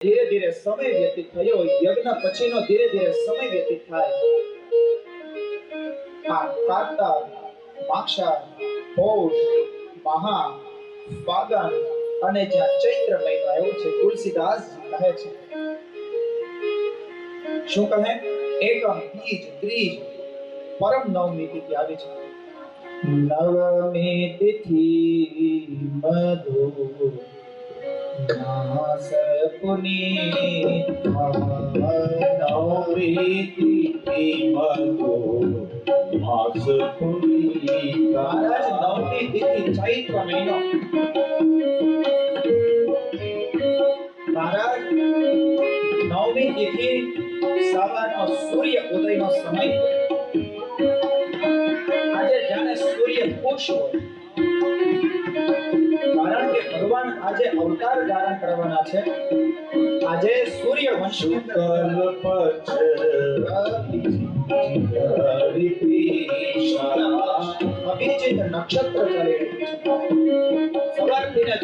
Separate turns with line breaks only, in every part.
ધીરે ધીરે સમય વ્યતીત થયો યજ્ઞ પછીનો ધીરે ધીરે સમય વ્યતીત થાય. આ કાર્તક માક્ષર પૌષ મહા ફાગણ અને જ્યાં ચૈત્ર મહિનો આવ્યો છે તુલસીદાસ કહે છે. શું કહે? એકમ બીજ, ત્રીજ, પરમ નવમી તિથિ આવી છે. નવમી તિથિ મધુ
નવમી તિથિ
ચૈત્ર મહિનો મહારાજ નવમી તિથિ સવારનો સમય આજે જાણે સૂર્ય ખુશ કારણ કે ભગવાન આજે અવતાર ધારણ કરવાના છે. આજે સૂર્ય વંશ અભિજીત નક્ષત્ર ચાલી સવારથી ને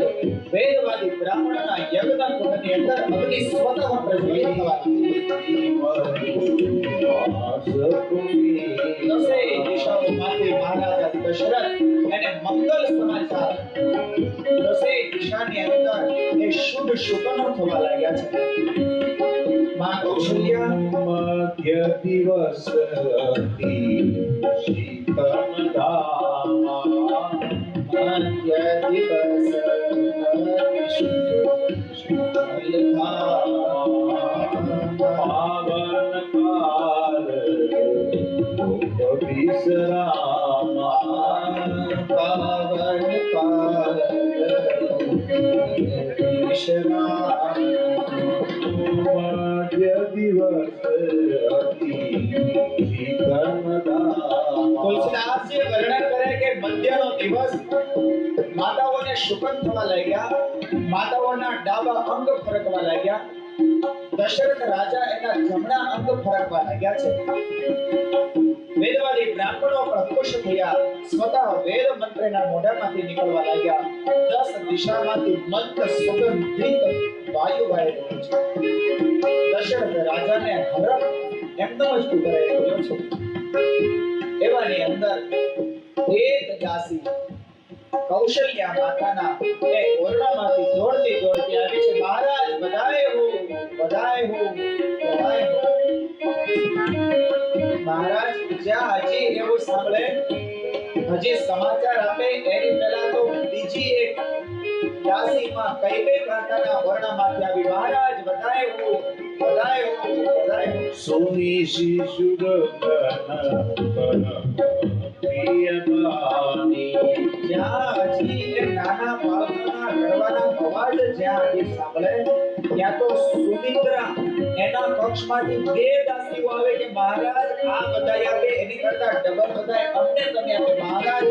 વેદવાદી બ્રાહ્મણના યજ્ઞ કુંડની અંદર અગ્નિ સ્વતઃ પ્રજ્વલિત થવાની દસેય દિશાઓમાંથી મહારાજા દશરથ એને મંગલ સમાચાર એ શુભ શુકનો થવા લાગ્યા છે મા કૌશલ્યા
મધ્ય દિવસ શીતમ ધામા
તુલસીદાસજી વર્ણન કરે કે મધ્યનો દિવસ માતાઓને શુકન થવા લાગ્યા, માતાઓના ડાબા અંગ ફરકવા લાગ્યા દશરથ રાજા એના જમણા અંગ ફરકવા લાગ્યા છે. વેદવાદી બ્રાહ્મણો પણ ખુશ થયા. સ્વતઃ વેદ મંત્રના મોઢામાંથી નીકળવા લાગ્યા. દસ દિશામાંથી મંત્ર સુગંધિત વાયુ છે. દશરથ રાજાને હરખ એમનો જ ઉભરાઈ રહ્યો છે. એવાની અંદર એક દાસી કૌશલ્યા માતાના એ ઓરડામાંથી હજી સમાચાર આપે એની પહેલા તો બીજી એક યાસીમાં કઈ કઈ પ્રકારના ઓરડામાંથી આવી? મહારાજ બધાય હું બધાય હો બધાય
સોની શિશુરગણ
જ્યાં હજી એ નાના બાળકોના રડવાના અવાજ જ્યાં એ સાંભળે ત્યાં તો સુમિત્રા એના પક્ષમાંથી બે દાસીઓ આવે કે, મહારાજ, આ બધા આપે એની કરતા ડબલ બધાય અમને તમે આપે. મહારાજ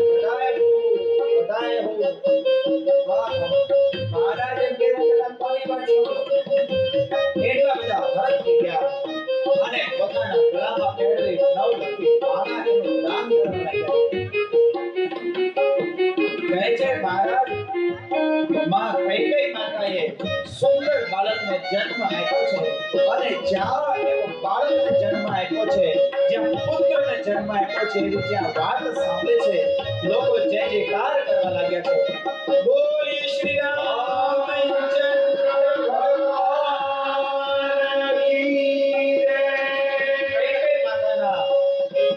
સુંદર બાળકને જન્મ આપ્યો છે. અને જ્યારે એવો બાળકને જન્મ આપ્યો છે, જ્યાં પુત્રને જન્મ આપ્યો છે, જ્યાં વાત સાંભળે છે, લોકો જય જયકાર કરવા લાગ્યા છે. બોલી શ્રી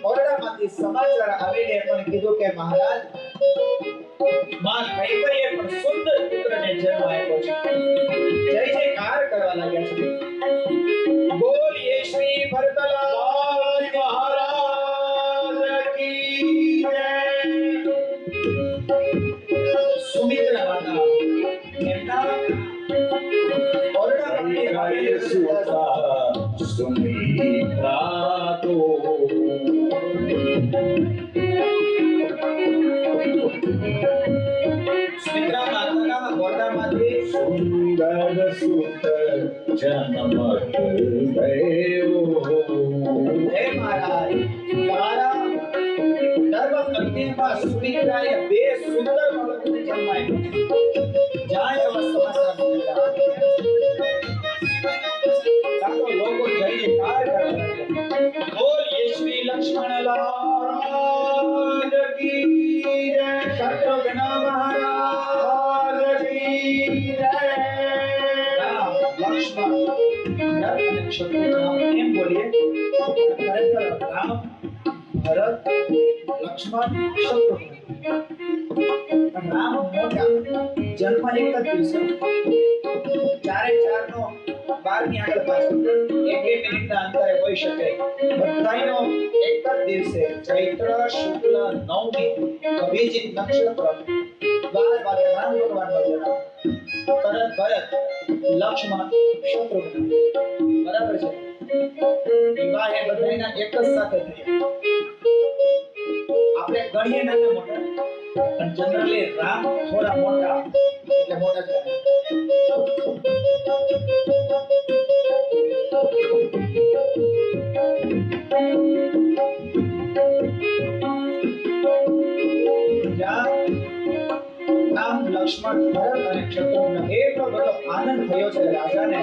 ઓરડામાંથી સમાચાર આવીને પણ કીધું કે મહારાજ માં કૈકરીએ પણ સુંદર પુત્રને જન્મ આપ્યો છે જય જયકાર કરવા લાગ્યા છે બોલીએ શ્રી ભરતલાલ મહારાજ કી જય સુમિત્રા માતા એમના ઓરડામાંથી આવીને
સુમિત્રા તો જન્મ
હે બે સુંદર બાળકોને જાય જન્મ નો ની ના દિવસે ચૈત્ર શુક્લ નવમી અભિજીત નક્ષત્ર બાર વાગે રામ ભગવાનનો જન્મ તરત ભરત, લક્ષ્મણ, શત્રુઘ્ન. વિવાહ એ એક જ સાથે થયા. આપણે ગણીએ નાના મોટા. પણ જનરલી રામ થોડા મોટા, એટલે મોટા જ લક્ષ્મણ, ભરત અને શત્રુઘ્ન એટલો બધો આનંદ થયો છે રાજાને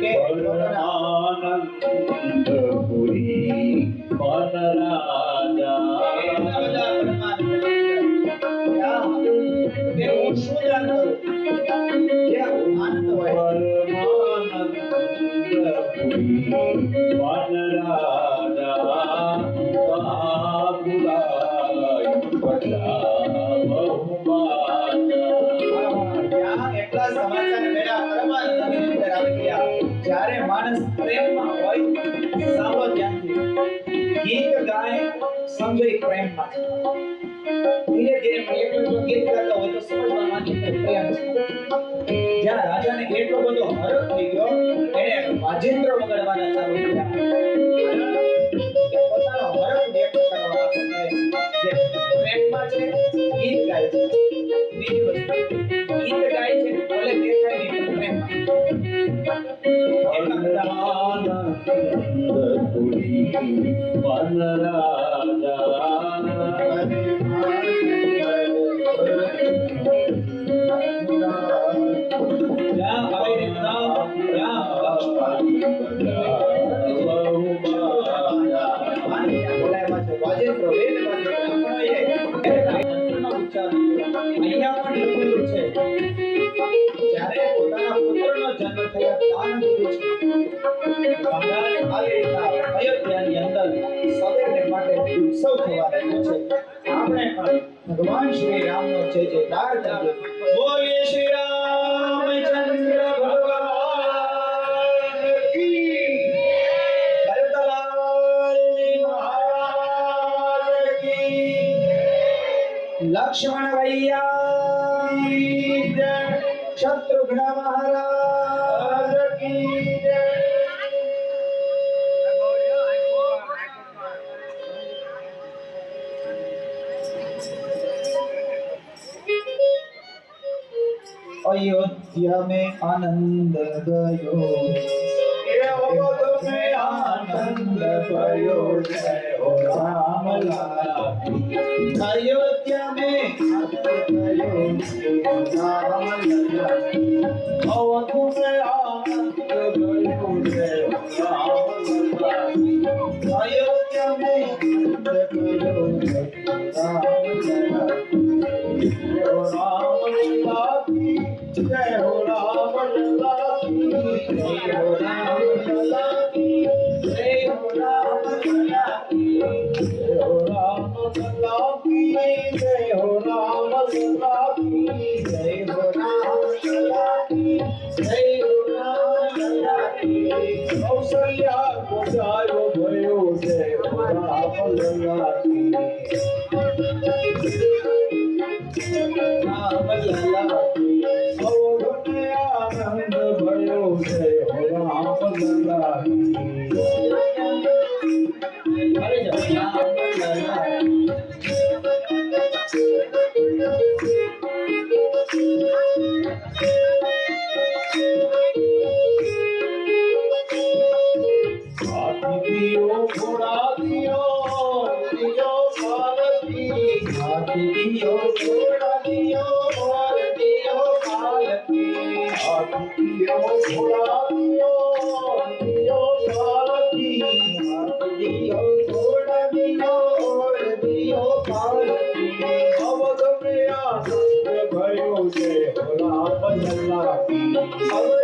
કે পাতারা પ્રેમમાં હોય એટલો બધો હરખ થઈ ગયો એને વાજેન્દ્ર વગાડવાના પ્રેમમાં 完了 ઉત્સવ થવા રહ્યો છે આપણે પણ ભગવાન શ્રી રામનો જય જયકાર કરીએ બોલીએ શ્રી રામચંદ્ર ભગવાન લક્ષ્મણ ભૈયા શત્રુઘ્ન મહારાજ કી.
અયોધ્યા મેં
આનંદ ગયો. આનંદ ગયો અયોધ્યા મેં અવધુ
મે આનંદ ગયો અયોધ્યા
મેં આનંદ ગયો Thank you. Allah, Allah.